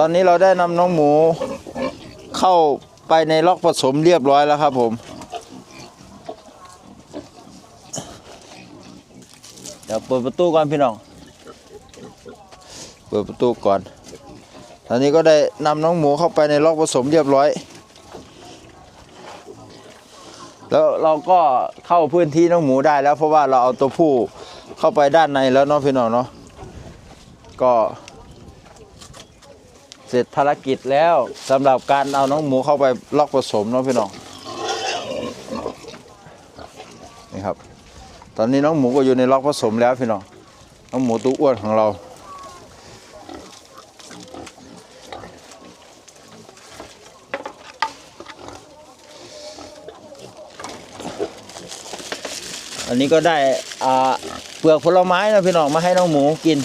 ตอนนี้เราได้นำน้องหมูเข้าไปในล็อกผสมเรียบร้อยแล้วครับผม เดี๋ยวเปิดประตูก่อนพี่น้อง เปิดประตูก่อน ตอนนี้ก็ได้นำน้องหมูเข้าไปในล็อกผสมเรียบร้อย แล้วเราก็เข้าพื้นที่น้องหมูได้แล้วเพราะว่าเราเอาตัวผู้เข้าไปด้านในแล้วเนาะพี่น้องเนาะ ก็ เสร็จภารกิจแล้วสำหรับการเอาน้องหมูเข้าไปลอกผสมเนาะพี่น้องนี่ครับ ตอนนี้น้องหมูก็อยู่ในลอกผสมแล้วพี่น้องน้องหมูตัวอ้วนของเราอันนี้ก็ได้เปลือกผลไม้นะพี่น้องมาให้น้องหมูกิน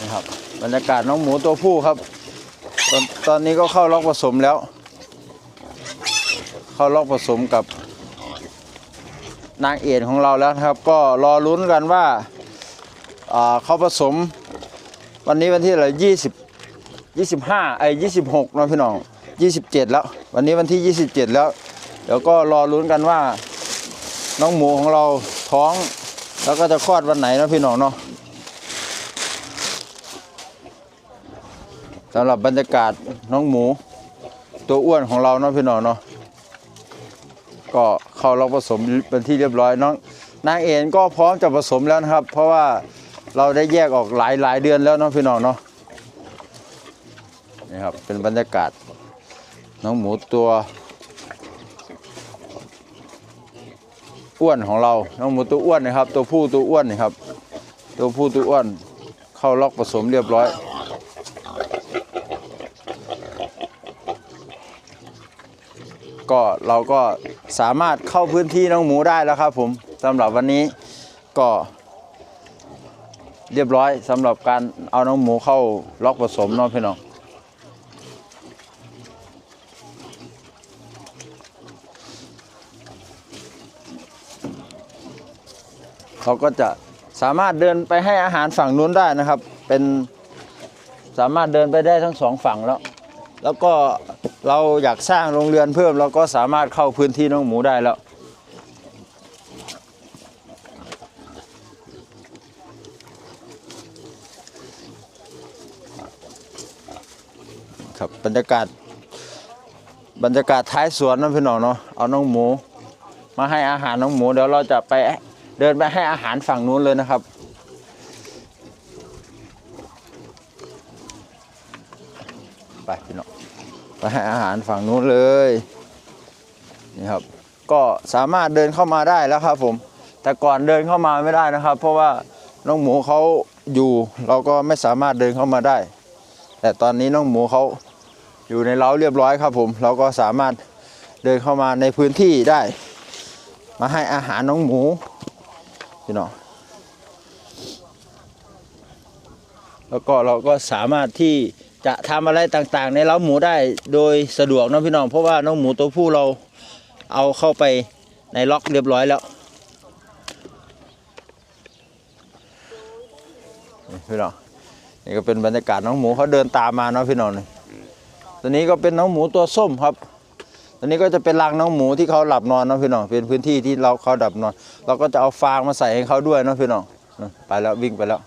นะครับบรรยากาศน้องหมูตัวผู้ครับ ตอนตอนนี้ก็เข้าล็อกผสมแล้ว เข้าล็อกผสมกับ นางเอกของเราแล้วนะครับ ก็รอลุ้นกันว่าอ่าเขาผสม วันนี้วันที่อะไรยี่สิบยี่สิบห้าไอ้ยี่สิบหกนะพี่น้องยี่สิบเจ็ดแล้ว วันนี้วันที่ยี่สิบเจ็ดแล้ว เดี๋ยวก็รอลุ้นกันว่า น้องหมูของเราท้อง แล้วก็จะคลอดวันไหนนะพี่น้องเนาะ สำหรับบรรยากาศน้องหมู ตัวอ้วนของเราเนาะพี่น้องเนาะก็เข้าเราผสมเป็นที่เรียบร้อยน้องนางเอ็นก็พร้อมจะผสมแล้วนะครับ เพราะว่าเราได้แยกออกหลายหลายเดือนแล้วเนาะพี่น้องเนาะนี่ครับเป็นบรรยากาศน้องหมูตัวอ้วนของเรา น้องหมูตัวอ้วนนะครับ ตัวผู้ตัวอ้วนนี่ครับ ตัวผู้ตัวอ้วนเข้าล็อกผสมเรียบร้อย ก็เราก็สามารถเข้าพื้นที่น้องหมูได้แล้วครับผมสำหรับวันนี้ก็เรียบร้อยสำหรับการเอาน้องหมูเข้าล็อกผสมเนาะพี่น้องเขาก็จะสามารถเดินไปให้อาหารฝั่งนู้นได้นะครับ เป็นสามารถเดินไปได้ทั้งสองฝั่งแล้ว แล้วก็เราอยากสร้างโรงเรือนเพิ่มเราก็สามารถเข้าพื้นที่น้องหมูได้แล้ว ครับบรรยากาศบรรยากาศท้ายสวนนะพี่น้องเนาะเอาน้องหมู มาให้อาหารน้องหมูเดี๋ยวเราจะไปเดินไปให้อาหารฝั่งนู้นเลยนะครับไปพี่น้อง ไปให้อาหารฝั่งนู้นเลยนี่ครับ ก็สามารถเดินเข้ามาได้แล้วครับผม แต่ก่อนเดินเข้ามาไม่ได้นะครับ เพราะว่าน้องหมูเขาอยู่เราก็ไม่สามารถเดินเข้ามาได้ แต่ตอนนี้น้องหมูเขาอยู่ในเล้าเรียบร้อยครับผม เราก็สามารถเดินเข้ามาในพื้นที่ได้ มาให้อาหารน้องหมูพี่น้องแล้วก็เราก็สามารถที่ จะทำอะไรต่างๆ ในเล้าหมูได้โดยสะดวกนะพี่น้อง เพราะว่าน้องหมูตัวผู้เราเอาเข้าไปในล็อกเรียบร้อยแล้วพี่น้องนี่ก็เป็นบรรยากาศน้องหมูเขาเดินตามมาเนาะพี่น้องนี่ตัวนี้ก็เป็นน้องหมูตัวส้มครับตัวนี้ก็จะเป็นรังน้องหมูที่เขาหลับนอนเนาะพี่น้องเป็นพื้นที่ที่เราเขาดับนอน เราก็จะเอาฟางมาใส่ให้เขาด้วยเนาะพี่น้องไปแล้ววิ่งไปแล้ว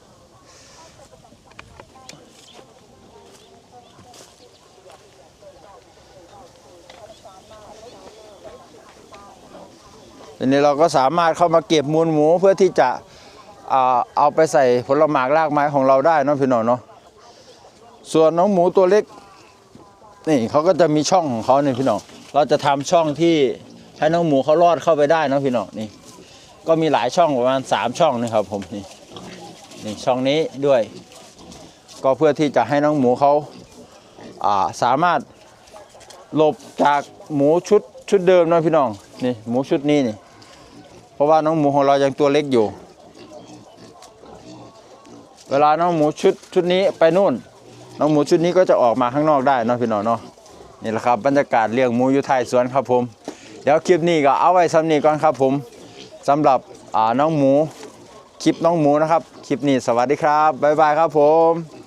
ทีนี้เราก็สามารถเข้ามาเก็บมูลหมูเพื่อที่จะเอาไปใส่ผลหมากรากไม้ของเราได้นะพี่น้องเนาะส่วนน้องหมูตัวเล็กนี่เขาก็จะมีช่องของเขาเนี่ยพี่น้องเราจะทำช่องที่ให้น้องหมูเขารอดเข้าไปได้นะพี่น้องนี่ ก็มีหลายช่องประมาณสามช่องนะครับผมนี่นี่ช่องนี้ด้วย ก็เพื่อที่จะให้น้องหมูเขาาสามารถหลบจากหมูชุดชุดเดิมนะพี่น้องนี่หมูชุดนี้นี่ ราะว่าน้องหมูของเรายังตัวเล็กอยู่ เวลาน้องหมูชุดชุดนี้ไปนู่น น้องหมูชุดนี้ก็จะออกมาข้างนอกได้นะพี่น้องเนาะนี่แหละครับบรรยากาศเลี้ยงหมูอยู่ท้ายสวนครับผม เดี๋ยวคลิปนี้ก็เอาไว้สำนีก่อนครับผมสำหรับน้องหมูคลิปน้องหมูนะครับ คลิปนี้สวัสดีครับบ๊ายบายครับผม